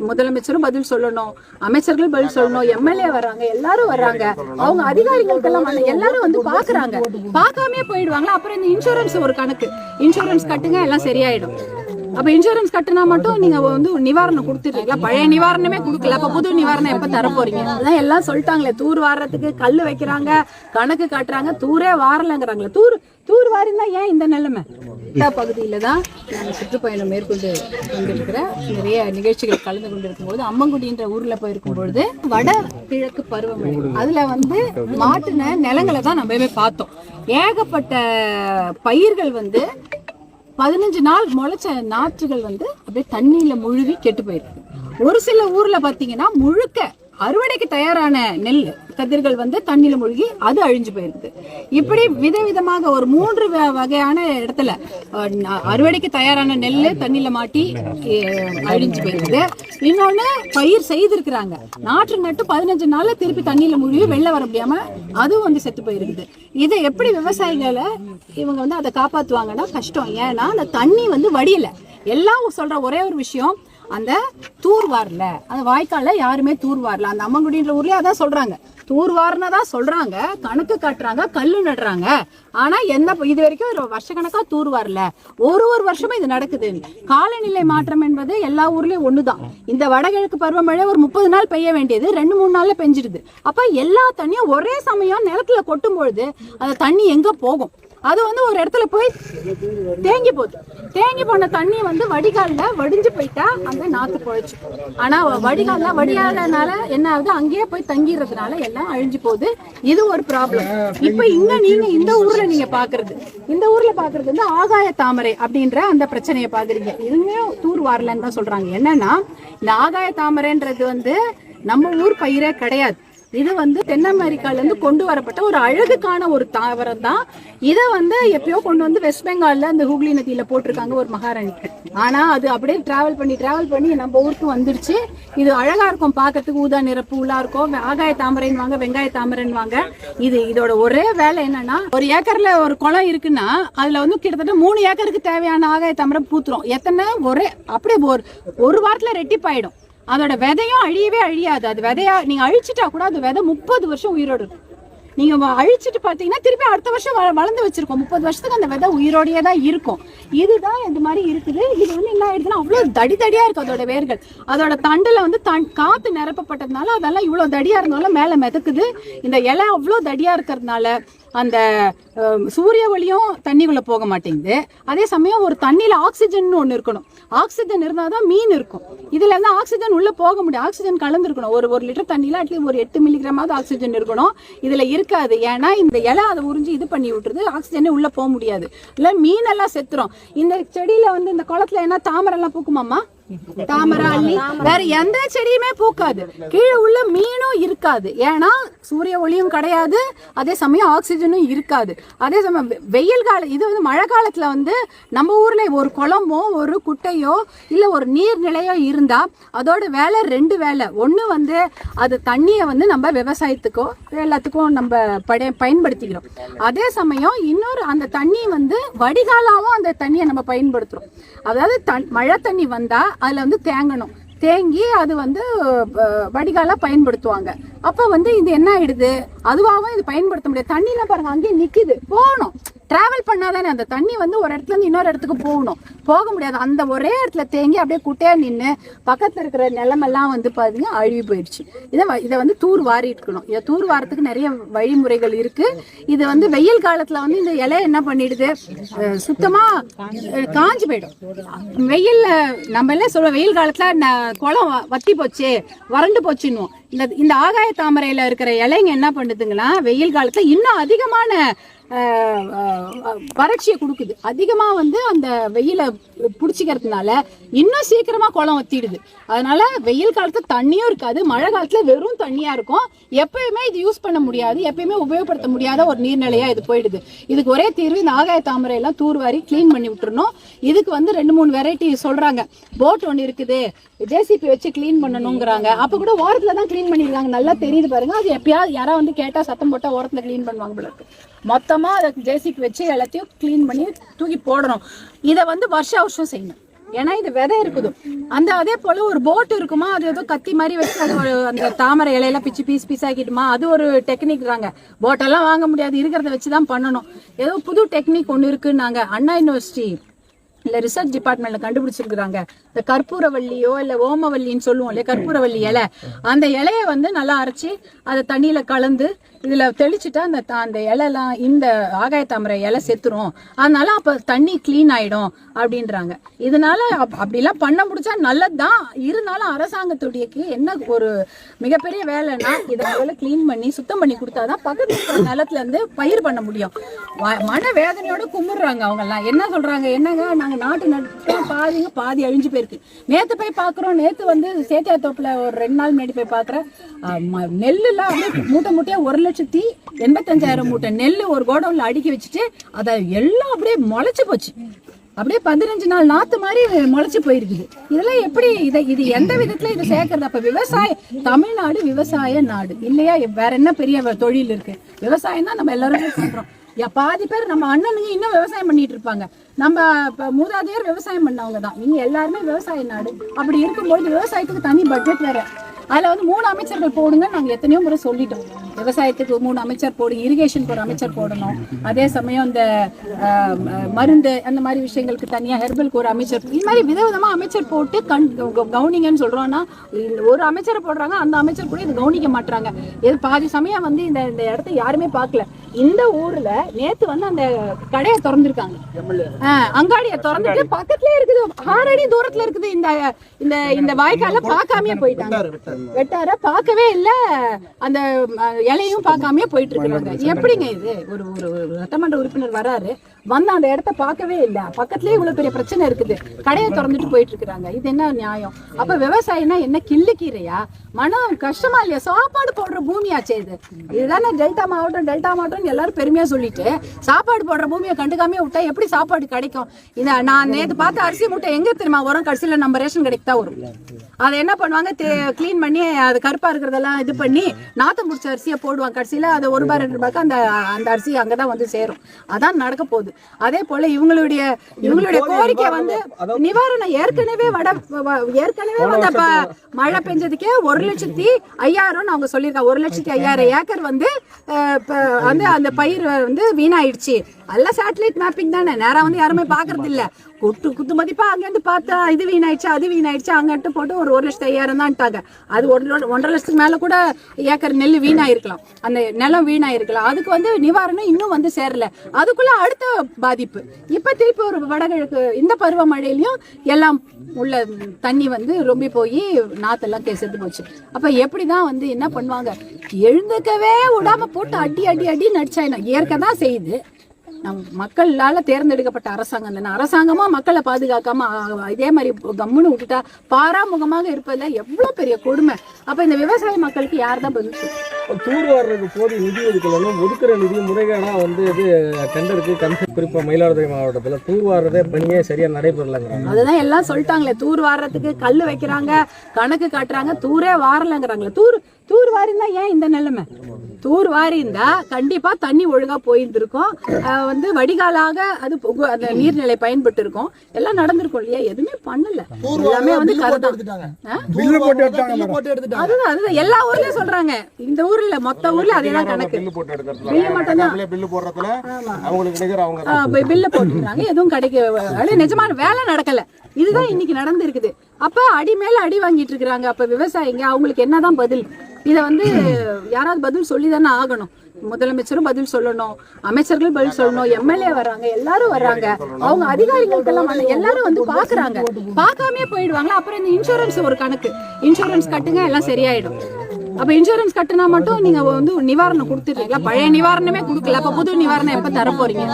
முதலமைச்சரும் பதில் சொல்லணும். அமைச்சர்கள் பதில் சொல்லணும். எம்எல்ஏ வர்றாங்க. எல்லாரும் வர்றாங்க. அவங்க அதிகாரிகளுக்கெல்லாம் வந்து எல்லாரும் வந்து பாக்குறாங்க பார்க்காமயே போயிடுவாங்களா? அப்புறம் இந்த இன்சூரன்ஸ் ஒரு கணக்கு. இன்சூரன்ஸ் கட்டுங்க எல்லாம் சரியாயிடும். அப்ப இன்சூரன்ஸ் கட்டினா மட்டும் நீங்க வந்து நிவாரணம் கொடுத்துருக்கீங்களா பழைய நிவாரணமே கொடுக்கல. அப்ப புது நிவாரணம் எப்ப தர போறீங்க அதான் எல்லாம் சொல்லிட்டாங்களே. தூர் வாரத்துக்கு கல் வைக்கிறாங்க கணக்கு காட்டுறாங்க தூரே வாரலங்கிறாங்களே. தூர் தூர் வாரிந்தா ஏன் இந்த நிலைமை? இந்த பகுதியில தான் நாங்கள் சுற்றுப்பயணம் மேற்கொண்டு கொண்டிருக்கிற நிறைய நிகழ்ச்சிகள் கலந்து கொண்டிருக்கும் போது அம்மங்குடின்ற ஊர்ல போயிருக்கும் பொழுது வட கிழக்கு பருவமழை. அதுல வந்து மாட்டின நிலங்களை தான் நம்ம பார்த்தோம். ஏகப்பட்ட பயிர்கள் வந்து பதினஞ்சு நாள் முளைச்ச நாற்றுகள் வந்து அப்படியே தண்ணியில முழுகி கெட்டு போயிருக்கு ஒரு சில ஊர்ல பாத்தீங்கன்னா முழுக்க அறுவடைக்கு தயாரான நெல் கதிர்கள் வந்து தண்ணியில மூழ்கி அது அழிஞ்சு போயிருக்கு இப்படி விதவிதமாக ஒரு மூன்று வ- வகையான இடத்துல அறுவடைக்கு தயாரான நெல் தண்ணியில மாட்டி அழிஞ்சு போயிருக்கு இன்னொன்னு பயிர் செய்திருக்கிறாங்க. நாற்று நட்டு பதினஞ்சு நாள்ல திருப்பி தண்ணியில மூழ்கி வெளில வர முடியாம அதுவும் வந்து செத்து போயிருக்குது. இதை எப்படி விவசாயிகளை இவங்க வந்து அதை காப்பாத்துவாங்கன்னா கஷ்டம். ஏன்னா அந்த தண்ணி வந்து வடியல. எல்லாம் சொல்ற ஒரே ஒரு விஷயம் அந்த தூர் அந்த வாய்க்காலில் யாருமே தூர் அந்த அம்மங்குடின்ற ஊர்லயே அதான் சொல்றாங்க. தூர் தான் சொல்றாங்க கணக்கு காட்டுறாங்க கல்லு நடுறாங்க. ஆனா எந்த இது வரைக்கும் வருஷக்கணக்காக வருஷக்கணக்கா தூர் வரல. ஒரு ஒரு வருஷமும் இது நடக்குது. காலநிலை மாற்றம் என்பது எல்லா ஊர்லயும் ஒண்ணுதான். இந்த வடகிழக்கு பருவமழை ஒரு முப்பது நாள் பெய்ய வேண்டியது ரெண்டு மூணு நாள்ல பெஞ்சிடுது. அப்ப எல்லா தண்ணியும் ஒரே சமயம் நிலத்துல கொட்டும் பொழுது அந்த தண்ணி எங்க போகும்? அது வந்து ஒரு இடத்துல போய் தேங்கி போகுது தேங்கி போன தண்ணி வந்து வடிகாலில் வடிஞ்சு போயிட்டா அந்த நாற்று பொழைச்சு ஆனால் வடிகாலில் வடியாதனால என்ன ஆகுது? அங்கேயே போய் தங்கிடுறதுனால எல்லாம் அழிஞ்சு போகுது. இது ஒரு ப்ராப்ளம் இப்போ இங்கே நீங்கள் இந்த ஊரில் நீங்கள் பார்க்குறது இந்த ஊரில் பார்க்குறது வந்து ஆகாய தாமரை அப்படின்ற அந்த பிரச்சனையை பார்க்குறீங்க. இதுவுமே தூர் வாரலன்னு தான் சொல்கிறாங்க என்னன்னா இந்த ஆகாய தாமரைன்றது வந்து நம்ம ஊர் பயிரே கிடையாது. இது வந்து தென் அமெரிக்கால இருந்து கொண்டு வரப்பட்ட ஒரு அழகுக்கான ஒரு தாவரம் தான் இதை வந்து எப்பயோ கொண்டு வந்து வெஸ்ட் பெங்கால்ல அந்த ஹூக்ளி நதியில போட்டிருக்காங்க ஒரு மகாராணிக்கு ஆனா அது அப்படியே டிராவல் பண்ணி டிராவல் பண்ணி நம்ம ஊருக்கு வந்துருச்சு. இது அழகா இருக்கும் பார்க்கறதுக்கு. ஊதா நிற பூலா இருக்கும். ஆகாய தாமரைன்னு வாங்க வெங்காய தாமரைன்னு வாங்க. இது இதோட ஒரே வேலை என்னன்னா ஒரு ஏக்கர்ல ஒரு குளம் இருக்குன்னா அதுல வந்து கிட்டத்தட்ட மூணு ஏக்கருக்கு தேவையான ஆகாய தாமரை பூத்துரும். எத்தனை? ஒரே அப்படியே ஒரு ஒரு வாரத்துல ரெட்டிப்பாயிடும். அதோட விதையும் அழியவே அழியாது. அது விதையா நீங்க அழிச்சிட்டா கூட அது விதை முப்பது வருஷம் உயிரோடு இருக்கும். நீங்க அழிச்சிட்டு பார்த்தீங்கன்னா திருப்பி அடுத்த வருஷம் வ- வளர்ந்து வச்சிருக்கோம். முப்பது வருஷத்துக்கு அந்த விதை உயிரோடையே தான் இருக்கும். இதுதான் இந்த மாதிரி இருக்குது. இது வந்து என்ன ஆயிடுதுன்னா அவ்வளோ தடி தடியா இருக்கு அதோட வேர்கள். அதோட தண்டுல வந்து தன் காத்து நிரப்பப்பட்டதுனால அதெல்லாம் இவ்வளோ தடியா இருந்தாலும் மேலே மிதக்குது. இந்த இலை அவ்வளோ தடியா இருக்கிறதுனால அந்த சூரிய ஒளியும் தண்ணிக்குள்ளே போக மாட்டேங்குது. அதே சமயம் ஒரு தண்ணியில் ஆக்சிஜன் ஒன்று இருக்கணும். ஆக்சிஜன் இருந்தால் தான் மீன் இருக்கும். இதில் இருந்து ஆக்சிஜன் உள்ளே போக முடியும். ஆக்சிஜன் கலந்துருக்கணும் ஒரு ஒரு லிட்டர் தண்ணியில் அட்லீஸ்ட் ஒரு எட்டு மில்லிகிராமாவது ஆக்சிஜன் இருக்கணும். இதில் இரு இருக்காது. ஏன்னா இந்த இலை அதை உறிஞ்சி இது பண்ணி விட்டுருது. ஆக்சிஜனே உள்ளே போக முடியாது. இல்லை மீனெல்லாம் செத்துரும். இந்த செடியில் வந்து இந்த குளத்துல என்ன தாமரை பூக்குமாம்மா? பூக்குமாமா வேற எந்த செடியுமே பூக்காது. கீழே உள்ள மீனும் இருக்காது. ஏன்னா சூரிய ஒளியும் கிடையாது அதே சமயம் ஆக்சிஜனும் இருக்காது. அதே சமயம் வெயில் கால இது வந்து மழை காலத்துல வந்து நம்ம ஊர்ல ஒரு குளமோ ஒரு குட்டையோ இல்ல ஒரு நீர்நிலையோ இருந்தா அதோட வேலை ரெண்டு வேலை. ஒண்ணு வந்து அது தண்ணியை வந்து நம்ம விவசாயத்துக்கோ எல்லாத்துக்கும் நம்ம படைய பயன்படுத்திக்கிறோம். அதே சமயம் இன்னொரு அந்த தண்ணி வந்து வடிகாலாவும் அந்த தண்ணியை நம்ம பயன்படுத்துறோம். அதாவது தண் மழை தண்ணி வந்தா அதில் வந்து தேங்கணும். தேங்கி அது வந்து வடிகாலாக வடிகாலா பயன்படுத்துவாங்க. அப்போ வந்து இது என்ன ஆயிடுது? அதுவாகவும் இது பயன்படுத்த முடியாது. தண்ணிலாம் பாருங்க அங்கேயே நிற்கிது போகணும். டிராவல் பண்ணாதானே அந்த தண்ணி வந்து ஒரு இடத்துல இருந்து இன்னொரு இடத்துக்கு போகணும். போக முடியாது. அந்த ஒரே இடத்துல தேங்கி அப்படியே குட்டையா நின்று பக்கத்துல இருக்கிற நிலமெல்லாம் வந்து பார்த்தீங்கன்னா அழுகி போயிடுச்சு. இதை இதை வந்து தூர் வாரி இருக்கணும் இதை தூர் வாரத்துக்கு நிறைய வழிமுறைகள் இருக்கு. இது வந்து வெயில் காலத்துல வந்து இந்த இலை என்ன பண்ணிடுது? சுத்தமாக சுத்தமா காஞ்சு போயிடும். வெயிலில் நம்ம எல்லாம் சொல்லுவோம் வெயில் காலத்துல ந- குளம் வத்தி போச்சு வறண்டு போச்சுன்னுவோம். இந்த இந்த ஆகாய தாமரையில இருக்கிற இலைங்க என்ன பண்ணுதுங்கன்னா வெயில் காலத்துல இன்னும் அதிகமான வறட்சியை கொடுக்குது. அதிகமாக வந்து அந்த வெயில பிடிச்சிக்கிறதுனால இன்னும் சீக்கிரமாக குளம் வத்திடுது. அதனால வெயில் காலத்தில் தண்ணியும் இருக்காது. மழை காலத்தில் வெறும் தண்ணியாக இருக்கும். எப்பயுமே இது யூஸ் பண்ண முடியாது. எப்பயுமே உபயோகப்படுத்த முடியாத ஒரு நீர்நிலையாக இது போயிடுது. இதுக்கு ஒரே தீர்வு இந்த ஆகாய தாமரை எல்லாம் தூர்வாரி க்ளீன் பண்ணி விட்டுறணும். இதுக்கு வந்து ரெண்டு மூணு வெரைட்டி சொல்கிறாங்க போட் ஒன்று இருக்குது. ஜேசிபி வச்சு க்ளீன் பண்ணணுங்கிறாங்க. அப்போ கூட ஓரத்தில் தான் க்ளீன் பண்ணியிருக்காங்க நல்லா தெரியுது பாருங்க. அது எப்பயாவது யாராவது வந்து கேட்டால் சத்தம் போட்டால் ஓரத்தில் க்ளீன் பண்ணுவாங்க மொத்தம் சுத்தமாக அதை ஜேசிக்கு வச்சு எல்லாத்தையும் க்ளீன் பண்ணி தூக்கி போடணும். இதை வந்து வருஷ வருஷம் செய்யணும். ஏன்னா இது விதை இருக்குது. அந்த அதே போல் ஒரு போட் இருக்குமா? அது ஏதோ கத்தி மாதிரி வச்சு அது ஒரு அந்த தாமரை இலையில பிச்சு பீஸ் பீஸ் ஆக்கிட்டுமா? அது ஒரு டெக்னிக் தாங்க. போட்டெல்லாம் வாங்க முடியாது. இருக்கிறத வச்சு தான் பண்ணணும். ஏதோ புது டெக்னிக் ஒன்று இருக்குன்னாங்க. அண்ணா யூனிவர்சிட்டி இல்லை ரிசர்ச் டிபார்ட்மெண்ட்ல கண்டுபிடிச்சிருக்காங்க இந்த கற்பூரவல்லியோ இல்லை ஓமவல்லின்னு சொல்லுவோம் இல்லையா? கற்பூரவல்லி இலை. அந்த இலைய வந்து நல்லா அரைச்சி அதை தண்ணியில கலந்து இதுல தெளிச்சுட்டா அந்த அந்த இலைலாம் இந்த ஆகாய தாமரை இலை செத்துரும். அதனால அப்ப தண்ணி க்ளீன் ஆயிடும் அப்படின்றாங்க. இதனால அப்- அப்படிலாம் பண்ண முடிச்சா நல்லதுதான். இருந்தாலும் அரசாங்கத்துடையக்கு என்ன ஒரு மிகப்பெரிய வேலைன்னா இதை முதல்ல க்ளீன் பண்ணி சுத்தம் பண்ணி கொடுத்தாதான் பக்கத்து இருக்கிற நிலத்துல இருந்து பயிர் பண்ண முடியும். வ- மன வேதனையோட கும்பிடுறாங்க அவங்க எல்லாம் என்ன சொல்றாங்க? என்னங்க? நாங்கள் நாட்டு நட்டோம் பாதிங்க பாதி அழிஞ்சு போயிருக்கு. நேத்து போய் பாக்குறோம் நேத்து வந்து சேத்தியா தோப்புல ஒரு ரெண்டு நாள் முன்னாடி போய் பார்க்குறேன் நெல்லு எல்லாம் மூட்டை மூட்டையா ஒரு லட்சத்தி எண்பத்தஞ்சாயிரம் மூட்டை நெல் ஒரு கோடவுல அடுக்கி வச்சுட்டு அதை எல்லாம் அப்படியே முளைச்சு போச்சு. அப்படியே பதினஞ்சு நாள் நாத்து மாதிரி முளைச்சு போயிருக்குது. இதெல்லாம் எப்படி இதை இது எந்த விதத்துல இதை சேர்க்கறது? அப்ப விவசாய தமிழ்நாடு விவசாய நாடு. இல்லையா? வேற என்ன பெரிய தொழில் இருக்கு? விவசாயம் தான் நம்ம எல்லாருமே சொல்றோம். பாதி பேர் நம்ம அண்ணனுங்க இன்னும் விவசாயம் பண்ணிட்டு இருப்பாங்க. நம்ம மூதாதையர் விவசாயம் பண்ணவங்க தான். நீங்க எல்லாருமே விவசாய நாடு. அப்படி இருக்கும்போது விவசாயத்துக்கு தனி பட்ஜெட் வேற. அதுல வந்து மூணு அமைச்சர்கள் போடுங்க நாங்க எத்தனையோ முறை சொல்லிட்டோம். விவசாயத்துக்கு மூணு அமைச்சர் போடுங்க இரிகேஷனுக்கு ஒரு அமைச்சர் போடணும். அதே சமயம் இந்த மருந்து அந்த மாதிரி விஷயங்களுக்கு தனியா ஹெர்பலுக்கு ஒரு அமைச்சர். இது மாதிரி விதவிதமா அமைச்சர் போட்டு கண் கவுனிங்கன்னு கவனிங்கன்னு சொல்றோம்னா ஒரு அமைச்சரை போடுறாங்க அந்த அமைச்சர் கூட இது கவனிக்க மாட்டாங்க இது பாதி சமயம் வந்து இந்த இந்த இடத்த யாருமே பார்க்கல இந்த ஊர்ல நேத்து வந்து அந்த கடையை திறந்திருக்காங்க. அங்காடியை திறந்துட்டு பக்கத்துலயே இருக்குது. ஆறு அடி தூரத்துல இருக்குது இந்த இந்த இந்த வாய்க்கால பார்க்காமயே போயிட்டாங்க. வெட்டார பார்க்கவே இல்ல. அந்த இலையும் பார்க்காமயே போயிட்டு இருக்காங்க எப்படிங்க இது? ஒரு ஒரு ஒரு சட்டமன்ற உறுப்பினர் வராரு. வந்து அந்த இடத்த பார்க்கவே இல்ல. பக்கத்துலயே இவ்வளவு பெரிய பிரச்சனை இருக்குது. கடையை திறந்துட்டு போயிட்டு இருக்காங்க இது என்ன நியாயம்? அப்ப விவசாயம்னா என்ன கிள்ளுக்கீரையா மனம் கஷ்டமா இல்லையா? சாப்பாடு போடுற பூமியாச்சே இது. இதுதானே டெல்டா மாவட்டம் டெல்டா மாவட்டம் எல்லாரும் பெருமையா சொல்லிட்டு சாப்பாடு போடுற பூமியை கண்டுக்காம விட்டா எப்படி சாப்பாடு கிடைக்கும்? இத நான் நேத்து பார்த்த அரிசி மூட்டை எங்க தெரியுமா? வரும் கடைசியில நம்ம ரேஷன் கடைக்கு தான் வரும். அதை என்ன பண்ணுவாங்க? க்ளீன் பண்ணி அது கருப்பா இருக்கிறதெல்லாம் இது பண்ணி நாத்தம் முடிச்ச அரிசியை போடுவாங்க. கடைசியில அது ஒரு ரூபாய் ரெண்டு ரூபாய்க்கு அந்த அந்த அரிசி அங்கதான் வந்து சேரும். அதான் நடக்க போகுது. அதே போல இவங்களுடைய இவங்களுடைய கோரிக்கை வந்து நிவாரணம் ஏற்கனவே வட ஏற்கனவே வந்து அப்ப மழை பெஞ்சதுக்கே ஒரு லட்சத்தி ஐயாயிரம் அவங்க சொல்லியிருக்காங்க. ஒரு லட்சத்தி ஐயாயிரம் ஏக்கர் வந்து வந்து அந்த பயிர் வந்து வீணாயிடுச்சு. எல்லாம் சேட்டலைட் மேப்பிங் தானே. நேரா வந்து யாருமே பாக்குறது இல்ல ஒட்டு குத்து மதிப்பா அங்கேருந்து பார்த்தா இது வீணாயிடுச்சு அது வீணாயிடுச்சு அங்கிட்டு போட்டு ஒரு ஒரு லட்சத்து ஐயாயிரம் தான்ட்டாங்க அது ஒரு ஒன்றரை லட்சத்துக்கு மேல கூட ஏக்கர் நெல் வீணாயிருக்கலாம். அந்த நிலம் வீணாயிருக்கலாம். அதுக்கு வந்து நிவாரணம் இன்னும் வந்து சேரல. அதுக்குள்ள அடுத்த பாதிப்பு. இப்ப திருப்பி ஒரு வடகிழக்கு இந்த பருவமழையிலயும் எல்லாம் உள்ள தண்ணி வந்து ரொம்ப போய் நாத்தெல்லாம் செத்து போச்சு. அப்ப எப்படிதான் வந்து என்ன பண்ணுவாங்க? எழுந்துக்கவே விடாம போட்டு அடி அடி அடி நடிச்சாயினா இயற்கை தான் செய்யுது. நம் மக்களால தேர்ந்தெடுக்கப்பட்ட அரசாங்கம் தானே அரசாங்கமா மக்களை பாதுகாக்காம இதே மாதிரி கம்முன்னு விட்டுட்டா பாராமுகமாக இருப்பதுல எவ்வளவு பெரிய கொடுமை. அப்ப இந்த விவசாய மக்களுக்கு யார் தான் பதில்? தூர் வாடுறதுக்கு போதிய நிதி ஒதுக்கலன்னு ஒதுக்குற நிதி முறைகேடா வந்து இது டெண்டருக்கு கமிஷன் குறிப்பா மயிலாடுதுறை மாவட்டத்துல தூர் வாடுறதே பணியே சரியா நடைபெறலைங்கிறாங்க. அதுதான் எல்லாம் சொல்லிட்டாங்களே தூர் வாடுறதுக்கு கல் வைக்கிறாங்க கணக்கு காட்டுறாங்க தூரே வாரலங்கிறாங்களே. தூர் தூர் வாரிந்தா ஏன் இந்த நிலைமை? தூர் வாரி இருந்தா கண்டிப்பா தண்ணி ஒழுங்கா போயிருந்திருக்கும். ஆஹ் வந்து வடிகாலாக அது அந்த நீர்நிலை பயன்பட்டு இருக்கும் எல்லாம் நடந்திருக்கும் இல்லையா? எதுவுமே பண்ணல. எல்லாமே வந்து தான் அதுதான் அதுதான். எல்லா ஊர்லயும் சொல்றாங்க. இந்த ஊர்ல மொத்த ஊர்ல அதேதான் கணக்கு. பில்லு போட்டு எடுக்கிறதுல பில்லு பில்லு போடுறதுல அவங்களுக்கு நிகர் அவங்க தான். பில்ல போட்டுருக்காங்க எதுவும் கிடைக்க நிஜமான வேலை நடக்கல. இதுதான் இன்னைக்கு நடந்திருக்குது. அப்ப அடி மேல அடி வாங்கிட்டு இருக்காங்க அப்ப விவசாயிங்க அவங்களுக்கு என்னதான் பதில்? இத வந்து யாராவது பதில் சொல்லி தானே ஆகணும். முதலமைச்சரும் பதில் சொல்லணும். அமைச்சர்கள் பதில் சொல்லணும். எம்எல்ஏ வர்றாங்க. எல்லாரும் வர்றாங்க. அவங்க அதிகாரிகளுக்கெல்லாம் வந்து எல்லாரும் வந்து பாக்குறாங்க. பார்க்காமயே போயிடுவாங்களா? அப்புறம் இந்த இன்சூரன்ஸ் ஒரு கணக்கு. இன்சூரன்ஸ் கட்டுங்க எல்லாம் சரியாயிடும். அப்ப இன்சூரன்ஸ் கட்டுனா மட்டும் நீங்க வந்து நிவாரணம் கொடுத்துருக்கீங்களா பழைய நிவாரணமே கொடுக்கல. அப்ப புது நிவாரணம் எப்ப தர போறீங்க